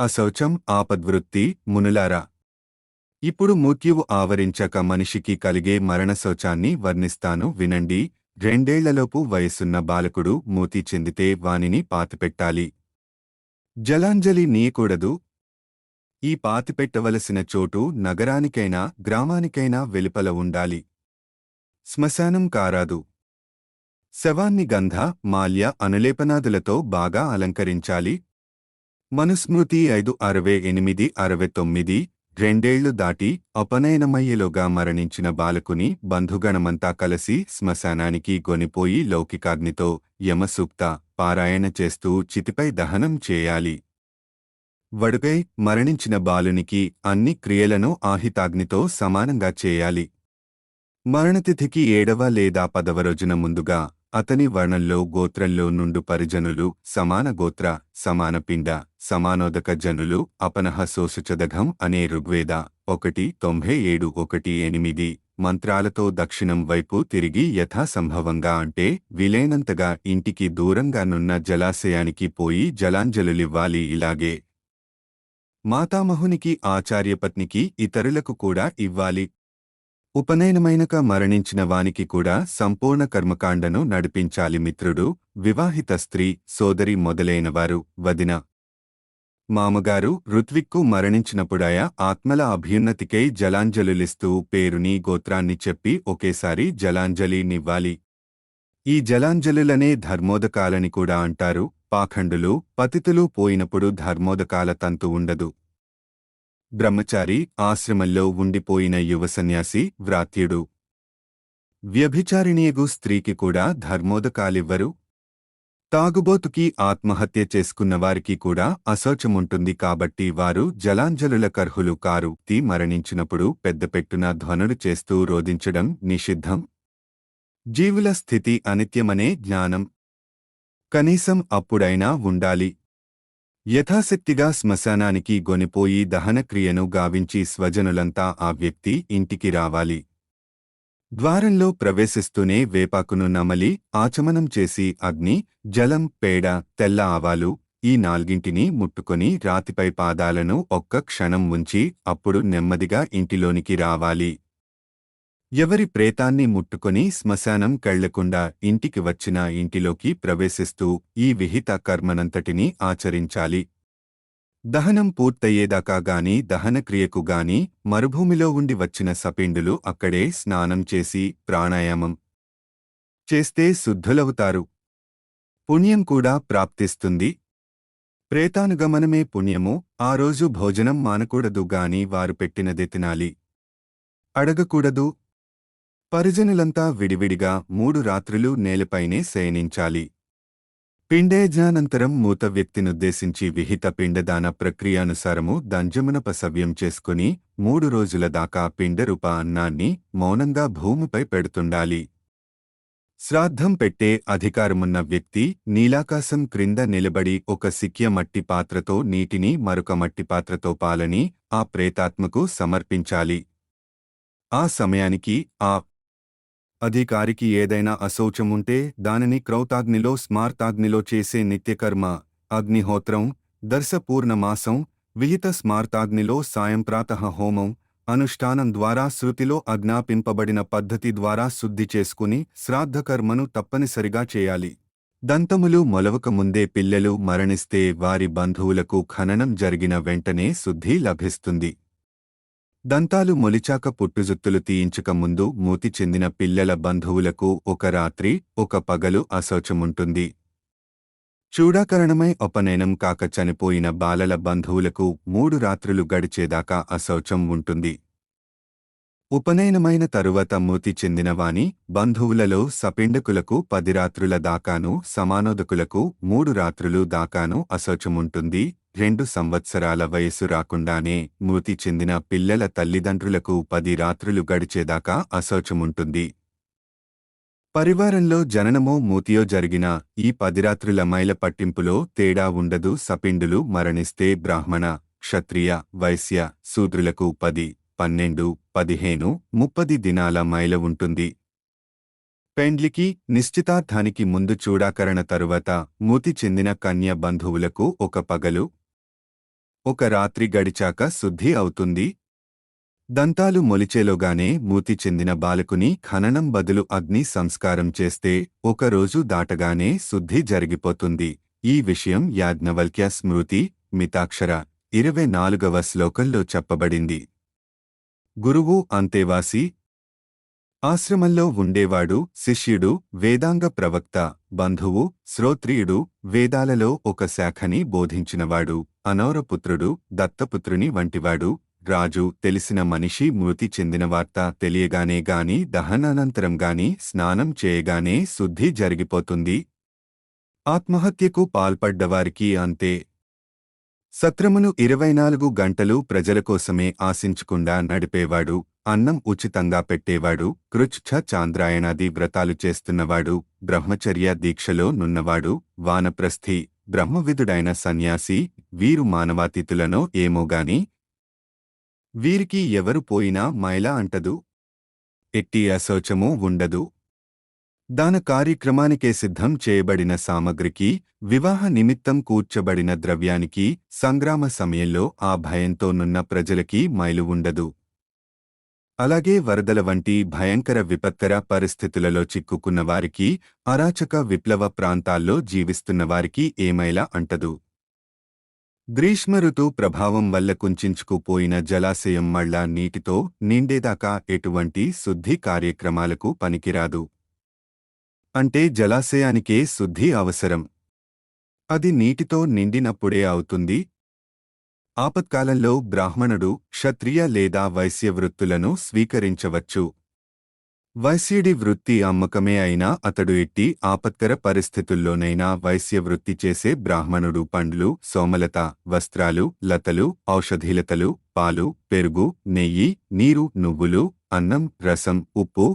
అశౌచం ఆపద్వృత్తి మునులారా. ఇప్పుడు మృత్యువు ఆవరించక మనిషికి కలిగే మరణశౌచాన్ని వర్ణిస్తాను వినండి. రెండేళ్ళలోపు వయసున్న బాలకుడు మూతి చెందితే వానిని పాతిపెట్టాలి. జలాంజలి నీయకూడదు. ఈ పాతిపెట్టవలసిన చోటు నగరానికైనా గ్రామానికైనా వెలుపల ఉండాలి. శ్మశానం కారాదు. శవాన్ని గంధ మాల్య అనులేపనాదులతో బాగా అలంకరించాలి. మనుస్మృతి ఐదు అరవై ఎనిమిది అరవై తొమ్మిది రెండేళ్ళు దాటి అపనయనమయ్యేలోగా మరణించిన బాలకుని బంధుగణమంతా కలిసి శ్మశానానికి గొనిపోయి లౌకికాగ్నితో యమసూక్త పారాయణ చేస్తూ చితిపై దహనం చేయాలి. వడుకై మరణించిన బాలునికి అన్ని క్రియలను ఆహితాగ్నితో సమానంగా చేయాలి. మరణతిథికి ఏడవ లేదా పదవ రోజున ముందుగా అతని వర్ణంలో గోత్రంలో నుండు పరిజనులు సమాన గోత్ర సమాన పిండ సమానోదక జనులు అపనహ శోషచదఘం అనే ఋగ్వేద ఒకటి తొంభై ఏడు ఒకటి ఎనిమిది మంత్రాలతో దక్షిణం వైపు తిరిగి యథాసంభవంగా అంటే వీలైనంతగా ఇంటికి దూరంగానున్న జలాశయానికి పోయి జలాంజలులివ్వాలి ఇలాగే. మాతామహునికి ఆచార్యపత్నికి ఇతరులకు కూడా ఇవ్వాలి. ఉపనయనమైనక మరణించిన వానికి కూడా సంపూర్ణ కర్మకాండను నడిపించాలి మిత్రుడు వివాహిత స్త్రీ సోదరి మొదలైనవారు వదిన. మామగారు ఋత్విక్కు మరణించినప్పుడాయ ఆత్మల అభ్యున్నతికై జలాంజలులిస్తూ పేరుని గోత్రాన్ని చెప్పి ఒకేసారి జలాంజలినివ్వాలి ఈ జలాంజలులనే ధర్మోదకాలని కూడా అంటారు పాఖండులు పతితులు పోయినప్పుడు ధర్మోదకాల తంతు ఉండదు. బ్రహ్మచారి ఆశ్రమంలో ఉండిపోయిన యువ సన్యాసి వ్రాత్యుడు. వ్యభిచారిణీయగు స్త్రీకి కూడా ధర్మోదకాలివ్వరు. తాగుబోతుకి ఆత్మహత్య చేసుకున్నవారికి కూడా అశౌచముంటుంది కాబట్టి వారు జలాంజలుల కర్హులు కారు తీ మరణించినప్పుడు పెద్దపెట్టున ధ్వనులు చేస్తూ రోధించడం నిషిద్ధం. జీవుల స్థితి అనిత్యమనే జ్ఞానం. కనీసం అప్పుడైనా ఉండాలి. యథాశక్తిగా శ్మశానానికి గొనిపోయి దహనక్రియను గావించి స్వజనులంతా ఆ వ్యక్తి ఇంటికి రావాలి. ద్వారంలో ప్రవేశిస్తూనే వేపాకును నమలి ఆచమనం చేసి అగ్ని జలం పేడ తెల్ల ఆవాలు ఈ నాల్గింటిని ముట్టుకొని రాతిపై పాదాలను ఒక్క క్షణం ఉంచి అప్పుడు నెమ్మదిగా ఇంటిలోనికి రావాలి. ఎవరి ప్రేతాన్ని ముట్టుకొని శ్మశానం కళ్ళకుండా ఇంటికి వచ్చిన ఇంటిలోకి ప్రవేశిస్తూ ఈ విహిత కర్మనంతటినీ ఆచరించాలి. దహనం పూర్తయ్యేదాకా గాని దహనక్రియకు గాని మరుభూమిలో ఉండి వచ్చిన సపిండులు అక్కడే స్నానం చేసి ప్రాణాయామం చేస్తే శుద్ధులవుతారు. పుణ్యం కూడా ప్రాప్తిస్తుంది. ప్రేతానుగమనమే పుణ్యము. ఆ రోజు భోజనం మానకూడదు గాని వారు పెట్టినదే తినాలి. అడగకూడదు. పరిజనులంతా విడివిడిగా మూడు రాత్రులు నేలపైనే శయనించాలి. పిండేజానంతరం మూత వ్యక్తినుద్దేశించి విహిత పిండదాన ప్రక్రియానుసారము దంజమునపసవ్యం చేసుకుని మూడు రోజుల దాకా పిండరూప అన్నాన్ని మౌనంగా భూమిపై పెడుతుండాలి. శ్రాద్ధం పెట్టే అధికారమున్న వ్యక్తి నీలాకాశం క్రింద నిలబడి ఒక సిక్య మట్టి పాత్రతో నీటిని మరొక మట్టి పాత్రతో పాలని ఆ ప్రేతాత్మకు సమర్పించాలి. ఆ సమయానికి ఆ అధికారికి ఏదైనా అశౌచముంటే దానిని క్రౌతాగ్నిలో స్మార్తాగ్నిలో చేసే నిత్యకర్మ అగ్నిహోత్రం దర్శపూర్ణమాసం విహిత స్మార్తాగ్నిలో సాయంప్రాతః హోమం అనుష్ఠానం ద్వారా శృతిలో అజ్ఞాపింపబడిన పద్ధతి ద్వారా శుద్ధి చేసుకుని శ్రాద్ధకర్మను తప్పనిసరిగా చేయాలి. దంతములు మొలవక ముందే పిల్లలు మరణిస్తే వారి బంధువులకు ఖననం జరిగిన వెంటనే శుద్ధి లభిస్తుంది. దంతాలు మొలిచాక పుట్టుజుత్తులు తీయించక ముందు మూతి చెందిన పిల్లల బంధువులకు ఒక రాత్రి ఒక పగలు అశౌచముంటుంది చూడాకరణమై ఉపనయనం కాక చనిపోయిన బాలల బంధువులకు మూడు రాత్రులు గడిచేదాకా అశౌచం ఉంటుంది. ఉపనయనమైన తరువాత మూతి చెందినవాని బంధువులలో సపిండకులకు పది రాత్రుల దాకాను సమానోదకులకు మూడు రాత్రులు దాకాను అశౌచముంటుంది రెండు సంవత్సరాల వయసు రాకుండానే మృతి చెందిన పిల్లల తల్లిదండ్రులకు పది రాత్రులు గడిచేదాకా అశౌచముంటుంది పరివారంలో జననమో మూతియో జరిగిన ఈ పదిరాత్రుల మైల పట్టింపులో తేడా ఉండదు. సపిండులు మరణిస్తే బ్రాహ్మణ క్షత్రియ వైశ్య శూద్రులకు పది పన్నెండు పదిహేను ముప్పది దినాల మైల ఉంటుంది. పెండ్లికి నిశ్చితార్థానికి ముందు చూడాకరణ తరువాత మూతి చెందిన కన్య బంధువులకు ఒక పగలు ఒక రాత్రి గడిచాక శుద్ధి అవుతుంది. దంతాలు మొలిచేలోగానే మూతి చెందిన బాలకుని ఖననం బదులు అగ్ని సంస్కారం చేస్తే ఒకరోజు దాటగానే శుద్ధి జరిగిపోతుంది. ఈ విషయం యాజ్ఞవల్క్య స్మృతి మితాక్షర ఇరవై నాలుగవ శ్లోకంలో చెప్పబడింది. గురువు అంతేవాసి ఆశ్రమంలో ఉండేవాడు శిష్యుడు వేదాంగ ప్రవక్త బంధువు శ్రోత్రియుడు వేదాలలో ఒక శాఖని బోధించినవాడు అనౌరపుత్రుడు దత్తపుత్రుని వంటివాడు. రాజు తెలిసిన మనిషి మృతి చెందిన వార్త తెలియగానే గాని దహనానంతరం గాని స్నానం చేయగానే శుద్ధి జరిగిపోతుంది. ఆత్మహత్యకు పాల్పడ్డవారికి అంతే. సత్రమును ఇరవై నాలుగు గంటలు ప్రజల కోసమే ఆశించకుండా నడిపేవాడు. అన్నం ఉచితంగా పెట్టేవాడు కృచ్ఛ చాంద్రాయణాది వ్రతాలు చేస్తున్నవాడు బ్రహ్మచర్య దీక్షలో నున్నవాడు వానప్రస్థి బ్రహ్మవిదుడైన సన్యాసి వీరు మానవాతీతులనో ఏమోగాని వీరికి ఎవరు పోయినా మైలా అంటదు ఎట్టి అశౌచమూ ఉండదు. దాన కార్యక్రమానికే సిద్ధం చేయబడిన సామగ్రికి వివాహ నిమిత్తం కూర్చబడిన ద్రవ్యానికి సంగ్రామ సమయంలో ఆ భయంతోనున్న ప్రజలకి మైలు ఉండదు. అలాగే వరదల వంటి భయంకర విపత్కర పరిస్థితులలో చిక్కుకున్న వారికి అరాచక విప్లవ ప్రాంతాల్లో జీవిస్తున్న వారికి ఏమైలా అంటదు? గ్రీష్మ ఋతు ప్రభావం వల్ల కుంచుకుపోయిన జలాశయం మళ్ళా నీటితో నిండేదాకా ఎటువంటి శుద్ధి కార్యక్రమాలకు పనికిరాదు. అంటే జలాశయానికే శుద్ధి అవసరం. అది నీటితో నిండినప్పుడే అవుతుంది ఆపత్కాలంలో బ్రాహ్మణుడు క్షత్రియ లేదా వైశ్య వృత్తులను స్వీకరించవచ్చు. వైశ్యుడి వృత్తి అమ్మకమే అయినా అతడు ఎట్టి ఆపత్కర పరిస్థితుల్లోనైనా వైశ్య వృత్తి చేసే బ్రాహ్మణుడు పండ్లు సోమలత వస్త్రాలు లతలు ఔషధీలతలు పాలు పెరుగు నెయ్యి నీరు నువ్వులు అన్నం రసం ఉప్పు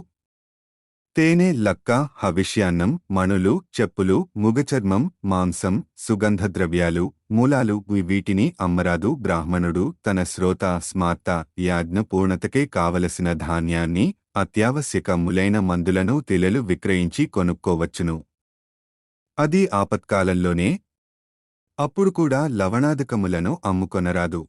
తేనె లక్క హవిష్యాన్నం మణులు చెప్పులు ముగచర్మం మాంసం సుగంధద్రవ్యాలు మూలాలు వీటిని అమ్మరాదు బ్రాహ్మణుడు తన శ్రోత స్మార్త యాజ్ఞ పూర్ణతకే కావలసిన ధాన్యాన్ని అత్యావశ్యకములైన మందులను తెలలు విక్రయించి కొనుక్కోవచ్చును. అది ఆపత్కాలంలోనే అప్పుడు కూడా లవణాదకములను అమ్ముకొనరాదు.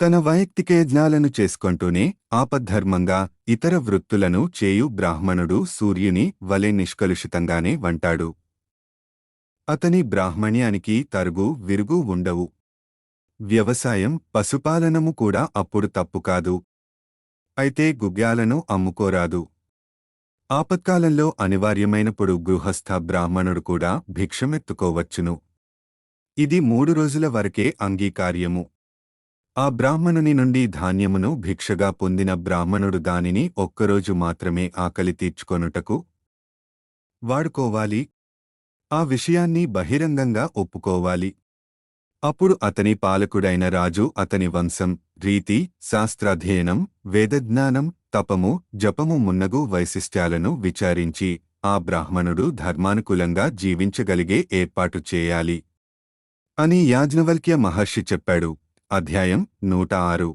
తన వైయక్తికయజ్ఞాలను చేసుకొంటూనే ఆపద్ధర్మంగా ఇతర వృత్తులను చేయు బ్రాహ్మణుడు సూర్యుని వలె నిష్కలుషితంగానే వంటాడు. అతని బ్రాహ్మణ్యానికి తరుగు విరుగు ఉండవు. వ్యవసాయం పశుపాలనము కూడా అప్పుడు తప్పు కాదు. అయితే గుగ్యాలను అమ్ముకోరాదు. ఆపత్కాలంలో అనివార్యమైనప్పుడు గృహస్థ బ్రాహ్మణుడు కూడా భిక్షమెత్తుకోవచ్చును. ఇది మూడు రోజుల వరకే అంగీకార్యము. ఆ బ్రాహ్మణుని నుండి ధాన్యమును భిక్షగా పొందిన బ్రాహ్మణుడు దానిని ఒక్కరోజు మాత్రమే ఆకలి తీర్చుకొనుటకు వాడుకోవాలి ఆ విషయాన్ని బహిరంగంగా ఒప్పుకోవాలి. అప్పుడు అతని పాలకుడైన రాజు అతని వంశం రీతి శాస్త్రాధ్యయనం వేదజ్ఞానం తపము జపము మున్నగు వైశిష్ట్యాలను విచారించి ఆ బ్రాహ్మణుడు ధర్మానుకూలంగా జీవించగలిగే ఏర్పాటు చేయాలి. అని యాజ్ఞవల్క్య మహర్షి చెప్పాడు. అధ్యాయం నూట ఆరు.